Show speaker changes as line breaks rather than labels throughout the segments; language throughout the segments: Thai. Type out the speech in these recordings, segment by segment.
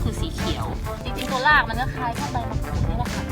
็คือสีเขียว จริงๆตัวรากมันก็คล้ายกับใบมะกรูดนี่แหละค่ะ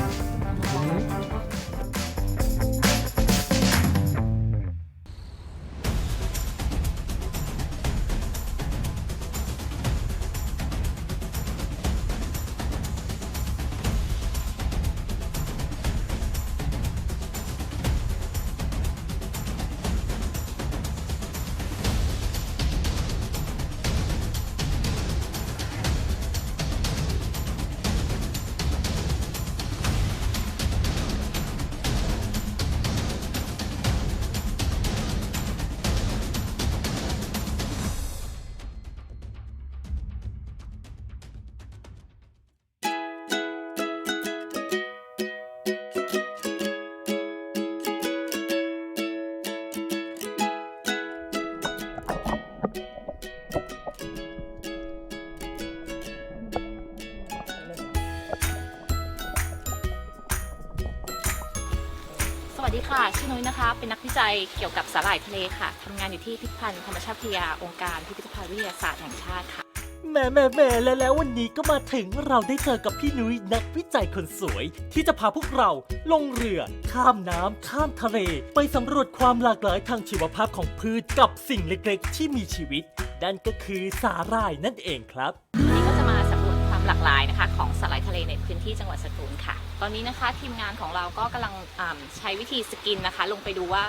ค่ะ ชื่อนุ้ยนะคะ เป็นนักวิจัยเกี่ยวกับสาหร่ายทะเลค่ะ ทำงานอยู่ที่พิพิธภัณฑ์ธรรมชาติวิทยาองค์การพิพิธภัณฑ์วิทยาศาสตร์แห่งชาติค่ะ
แหม่แหม่แหม่แล้วแล้ววันนี้ก็มาถึงเราได้เจอกับพี่นุ้ยนักวิจัยคนสวย ที่จะพาพวกเราลงเรือ ข้ามน้ำข้ามทะเล ไปสำรวจความหลากหลายทางชีวภาพของพืชกับสิ่งเล็กๆ ที่มีชีวิตนั่นก็คือสาหร่ายนั่นเองครับ
หลากหลายนะคะของสาหร่ายทะเลในพื้นที่จังหวัดสตูลค่ะ ตอนนี้นะคะทีมงานของเราก็กำลังใช้วิธีสกินนะคะ ลงไปดูว่า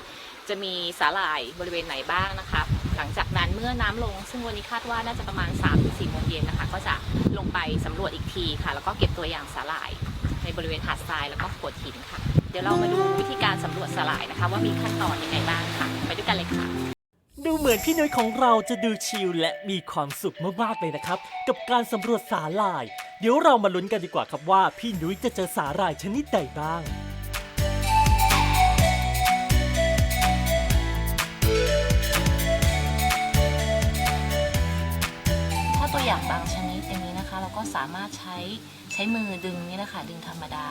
จะมีสาหร่ายบริเวณไหนบ้างนะคะ หลังจากนั้นเมื่อน้ำลง ซึ่งวันนี้คาดว่าน่าจะประมาณ3-4โมงเย็นนะคะ ก็จะลงไปสำรวจอีกทีค่ะ แล้วก็เก็บตัวอย่างสาหร่าย ในบริเวณหาดทรายแล้วก็โขดหินค่ะ เดี๋ยวเรามาดูวิธีการสำรวจสาหร่ายนะคะ ว่ามีขั้นตอนยังไงบ้างค่ะ ไปด้วยกันเลยค่ะ
มือนพี่นุ้ยของเราจะดูชิลและมีความสุขมากๆเลยนะครับ กับการสำรวจสาหร่าย เดี๋ยวเรามาลุ้นกันดีกว่าครับว่า พี่นุ้ยจะเจอสาหร่ายชนิดใดบ้าง
ถ้าตัวอย่างบางชนิดอย่างนี้นะคะ เราก็สามารถใช้ใช้มือดึงนี่แหละค่ะดึงธรรมดา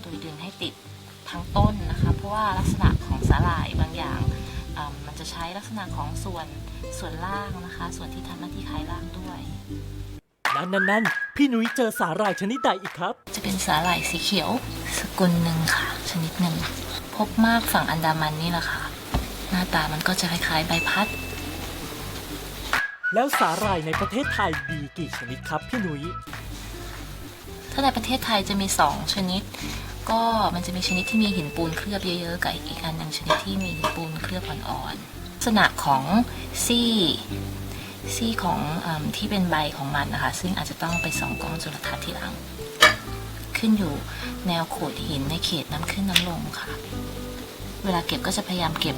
โดยดึงให้ติดทั้งต้นนะคะ เพราะว่าลักษณะของสาหร่ายบางอย่าง มันจะใช้ลักษณะของส่วนส่วนล่างนะคะ ส่วนที่ทำหน้าที่คล้ายล่างด้วย
นั่นนั่นนั่นพี่นุ้ยเจอสาหร่ายชนิดใดอีกครับ
จะเป็นสาหร่ายสีเขียวสกุลหนึ่งค่ะ ชนิดหนึ่งพบมากฝั่งอันดามันนี่แหละค่ะ หน้าตามันก็จะคล้ายๆใบพัด
แล้วสาหร่ายในประเทศไทยมีกี่ชนิดครับพี่นุ้ย
ถ้าในประเทศไทยจะมี 2 ชนิด ก็มันจะมีชนิดที่มีหินปูนเคลือบเยอะๆกับอีกอันหนึ่งชนิดที่มีหินปูนเคลือบอ่อนๆลักษณะของซี่ซี่ของอที่เป็นใบของมันนะคะ ซึ่งอาจจะต้องไปส่องกล้องจุลทรรศน์ทีหลัง ขึ้นอยู่แนวโขดหินในเขตน้ำขึ้นน้ำลงค่ะ เวลาเก็บก็จะพยายามเก็บ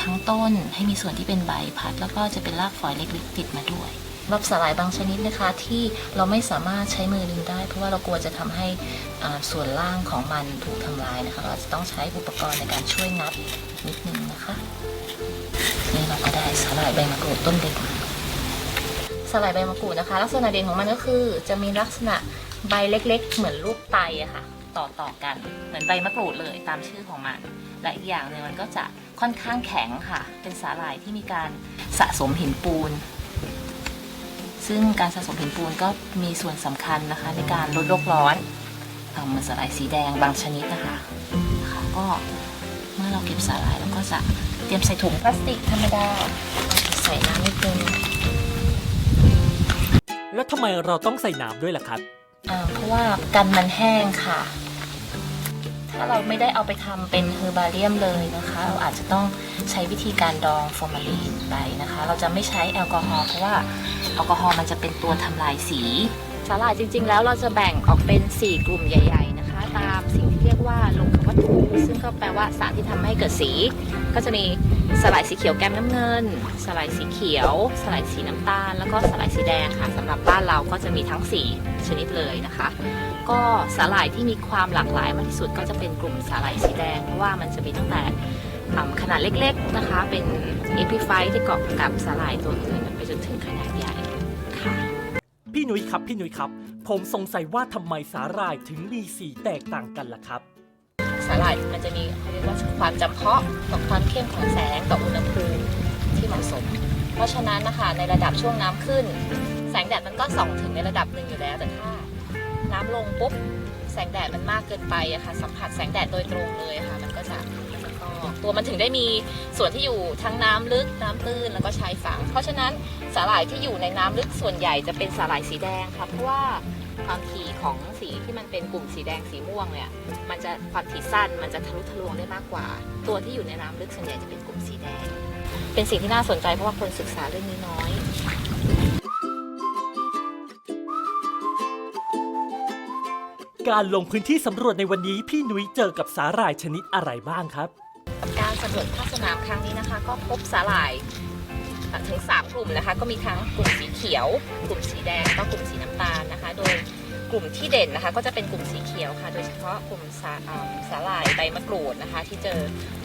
ทั้งต้นให้มีส่วนที่เป็นใบพัด แล้วก็จะเป็นรากฝอยเล็กๆติดมาด้วย แบบสาหร่ายบางชนิดนะคะ ที่เราไม่สามารถใช้มือดึงได้ เพราะว่าเรากลัวจะทำให้ส่วนล่างของมันถูกทำลายนะคะ เราจะต้องใช้อุปกรณ์ในการช่วยงัดนิดนึงนะคะนี่เราก็ได้สาหร่ายใบมะกรูดต้นเล็กสาหร่ายใบมะกรูดนะคะ ลักษณะเด่นของมันก็คือ จะมีลักษณะใบเล็ก ๆ เหมือนลูกไตอะค่ะต่อต่อๆกันเหมือนใบมะกรูดเลยตามชื่อของมัน และอีกอย่างหนึ่งมันก็จะค่อนข้างแข็งค่ะ เป็นสาหร่ายที่มีการสะสมหินปูน ซึ่งการสะสมหินปูนก็มีส่วนสำคัญนะคะ ในการลดโลกร้อนเอ่อเหมือนสาหร่ายสีแดงบางชนิดนะคะค่ะก็เมื่อเราเก็บสาหร่ายเราก็จะเตรียมใส่ถุงพลาสติกธรรมดาใส่น้ำนิดนึง
แล้วทำไมเราต้องใส่น้ำด้วยล่ะครับ
อ่าเพราะว่ากันมันแห้งค่ะถ้าเราไม่ได้เอาไปทำเป็นเฮอร์บาเรียมเลยนะคะ เราอาจจะต้องใช้วิธีการดองฟอร์มาลีนไปนะคะ เราจะไม่ใช้แอลกอฮอล์เพราะว่าแอลกอฮอล์มันจะเป็นตัวทำลายสีสาหร่ายจริง ๆ แล้วเราจะแบ่งออกเป็น 4 กลุ่มใหญ่ ๆนะคะ ตามสิ่งที่เรียกว่าโลหะวัตถุซึ่งก็แปลว่าสารที่ทำให้เกิดสี ก็จะมีสลายสีเขียวแก้มน้ำเงินสลายสีเขียวสลายสีน้ำตาล แล้วก็สลายสีแดงค่ะสำหรับบ้านเราก็จะมีทั้ง 4 ชนิดเลยนะคะ ก็สาหร่ายที่มีความหลากหลายมากที่สุดก็จะเป็นกลุ่มสาหร่ายสีแดง เพราะว่ามันจะมีตั้งแต่อ่าขนาดเล็กๆนะคะ เป็นเอพิไฟที่เกาะกับสาหร่ายตัวอื่นไปจนถึงขนาดใหญ่ค่ะ
พี่นุ้ยครับพี่นุ้ยครับ ผมสงสัยว่าทำไมสาหร่ายถึงมีสีแตกต่างกันล่ะครับ
สาหร่ายมันจะมีเขาเรียกว่าความจำเพาะต่อความเข้มของแสงต่ออุณหภูมิที่เหมาะสมพอราะฉะนั้นนะคะในระดับช่วงน้ำขึ้น แสงแดดมันก็ส่องถึงในระดับหนึ่งอยู่แล้วแต่ถ้า น้ำลงปุ๊บแสงแดดมันมากเกินไปอะค่ะสัมผัสแสงแดดโดยตรงเลยะค่ะ มันก็จะตัวมันถึงได้มีส่วนที่อยู่ทั้งน้ำลึกน้ำตื้นแล้วก็ชายฝั่ง เพราะฉะนั้นสาหร่ายที่อยู่ในน้ำลึกส่วนใหญ่จะเป็นสาหร่ายสีแดงค่ะเพราะว่าความถี่ของสีที่มันเป็นกลุ่มสีแดงสีม่วงเนี่ยมันจะความถี่สั้นมันจะทะลุทะลวงได้มากกว่า ตัวที่อยู่ในน้ำลึกส่วนใหญ่จะเป็นกลุ่มสีแดง เป็นสิ่งที่น่าสนใจเพราะว่าคนศึกษาเรื่องนี้น้อย
การลงพื้นที่สำรวจในวันนี้พี่นุ้ยเจอกับสาหร่ายชนิดอะไรบ้างครับ
การสำรวจภาคสนามครั้งนี้นะคะ ก็พบสาหร่ายถึง3กลุ่มนะคะ ก็มีทั้งกลุ่มสีเขียว กลุ่มสีแดงแล้วก็กลุ่มสีน้ำตาลนะคะ โดยกลุ่มที่เด่นนะคะ ก็จะเป็นกลุ่มสีเขียวค่ะ โดยเฉพาะกลุ่มสาสาหร่ายใบมะกรูดนะคะ ที่เจอ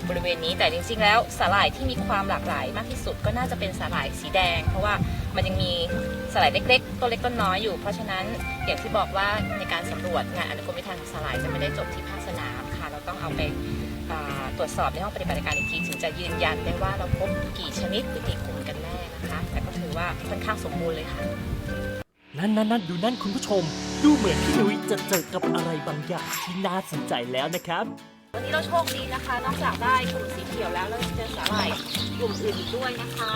บริเวณนี้แต่จริงๆแล้วสาหร่ายที่มีความหลากหลายมากที่สุดก็น่าจะเป็นสาหร่ายสีแดง เพราะว่า มันยังมีสาหร่ายเล็กๆ ตัวเล็กต้นน้อยอยู่ เพราะฉะนั้นอย่างที่บอกว่าในการสำรวจงานอนุกรมวิทยาของสาหร่ายจะไม่ได้จบที่ภาคสนามค่ะ เราต้องเอาไปอ่าตรวจสอบในห้องปฏิบัติการอีกทีถึงจะยืนยันได้ว่าเราพบกี่ชนิดหรือกี่กลุ่มกันแน่นะคะ แต่ก็ถือว่าค่อนข้างสมบูรณ์เลยค่ะ
นั่นนั่นนั่นดูนั่นคุณผู้ชม ดูเหมือนพี่นุ้ยจะเจอกับอะไรบางอย่างที่น่าสนใจแล้วนะครับ
วันนี้เราโชคดีนะคะ นอกจากได้กลุ่มสีเขียวแล้วเรายังเจอสาหร่ายกลุ่มอื่นอีกด้วยนะคะ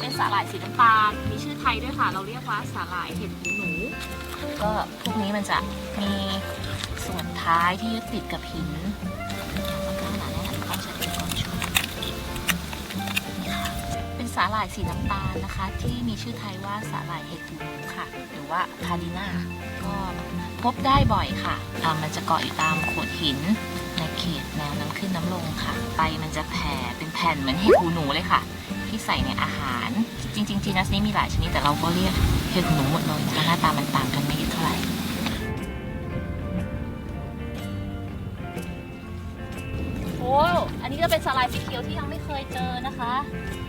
เป็นสาหร่ายสีน้ำตาล มีชื่อไทยด้วยค่ะ เราเรียกว่าสาหร่ายเห็ดหูหนู ก็พวกนี้มันจะมีส่วนท้ายที่ยึดติดกับหินมันก็ขนาดนี้นเขาจะเป็นกอนช่วยนี่ค่ะเป็นสาหร่ายสีน้ำตาลนะคะ ที่มีชื่อไทยว่าสาหร่ายเห็ดหูหนูค่ะ หรือว่าพาดิน่าก็พบได้บ่อยค่ะ มันจะเกาะอยู่ตามโขดหินในเขตแนวน้ำขึ้นน้ำลงค่ะใบมันจะแผ่เป็นแผ่นเหมือนเห็ดหูหนูเลยค่ะ ที่ใส่ในอาหาร จริงๆจีนัสนี้มีหลายชนิดแต่เราก็เรียกเห็ดหูหนูหมดเลยนะคะหน้าตามันต่างกันไม่เยอะเท่าไหร่โอ้อันนี้ก็เป็นสลายสีเขียวที่ยังไม่เคยเจอนะคะ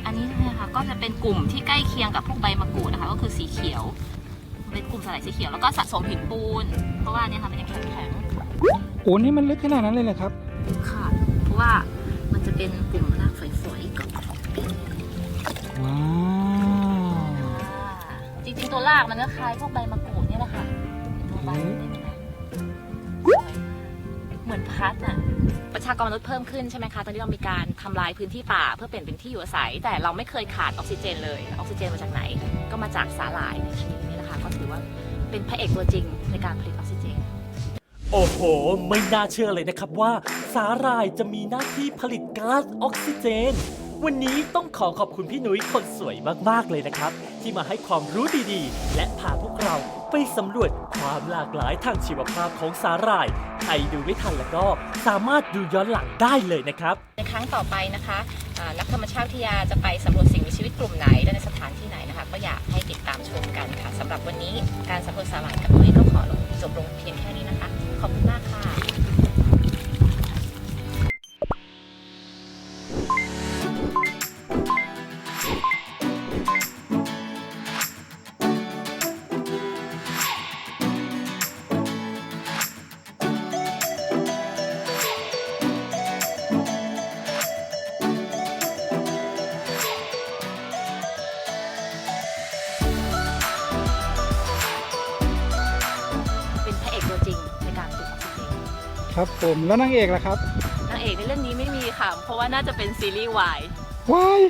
อันนี้นะคะก็จะเป็นกลุ่มที่ใกล้เคียงกับพวกใบมะกรูดนะคะ ก็คือสีเขียว เป็นกลุ่มสลายสีเขียวแล้วก็สะสมหินปูน เพราะว่าเนี่ยค่ะมันยังแข็งๆ
โอ้นี่มันลึกขนาดนั้นเลยเหรอครับ
ค่ะ เพราะว่ามันจะเป็นกลุ่ม ริงๆตัวรากมันก็คล้ายพวกใบมะกรูดเนี่ยแหละค่ะเป็นตัวใบมันได้ไหมสวยมากเหมือนพัดน่ะ ประชากรมนุษย์เพิ่มขึ้นใช่ไหมคะ ตอนนี้เรามีการทำลายพื้นที่ป่าเพื่อเปลี่ยนเป็นที่อยู่อาศัย แต่เราไม่เคยขาดออกซิเจนเลย ออกซิเจนมาจากไหน ก็มาจากสาหร่ายในชนิดนี้แหละค่ะก็ถือว่าเป็นพระเอกตัวจริงในการผลิตออกซิเจน
โอ้โห ไม่น่าเชื่อเลยนะครับว่า สาหร่ายจะมีหน้าที่ผลิตก๊าซออกซิเจน วันนี้ต้องขอขอบคุณพี่นุ้ยคนสวยมากๆเลยนะครับ ที่มาให้ความรู้ดีๆ และพาพวกเราไปสำรวจความหลากหลายทางชีวภาพของสาหร่าย ใครดูไม่ทันแล้วก็สามารถดูย้อนหลังได้เลยนะครับ
ในครั้งต่อไปนะคะอ่านักธรรมชาติวิทยาจะไปสำรวจสิ่งมีชีวิตกลุ่มไหน และในสถานที่ไหนนะคะ ก็อยากให้ติดตามชมกันค่ะสำหรับวันนี้การสำรวจสาหร่ายกับนุ้ยก็ขอลงจบลงเพียงแค่นี้นะคะ ขอบคุณมากค่ะ
ครับผมแล้วนางเอกล่ะครับ
นางเอกในเรื่องนี้ไม่มีค่ะ เพราะว่าน่าจะเป็นซีรีส์วาย
ว้าย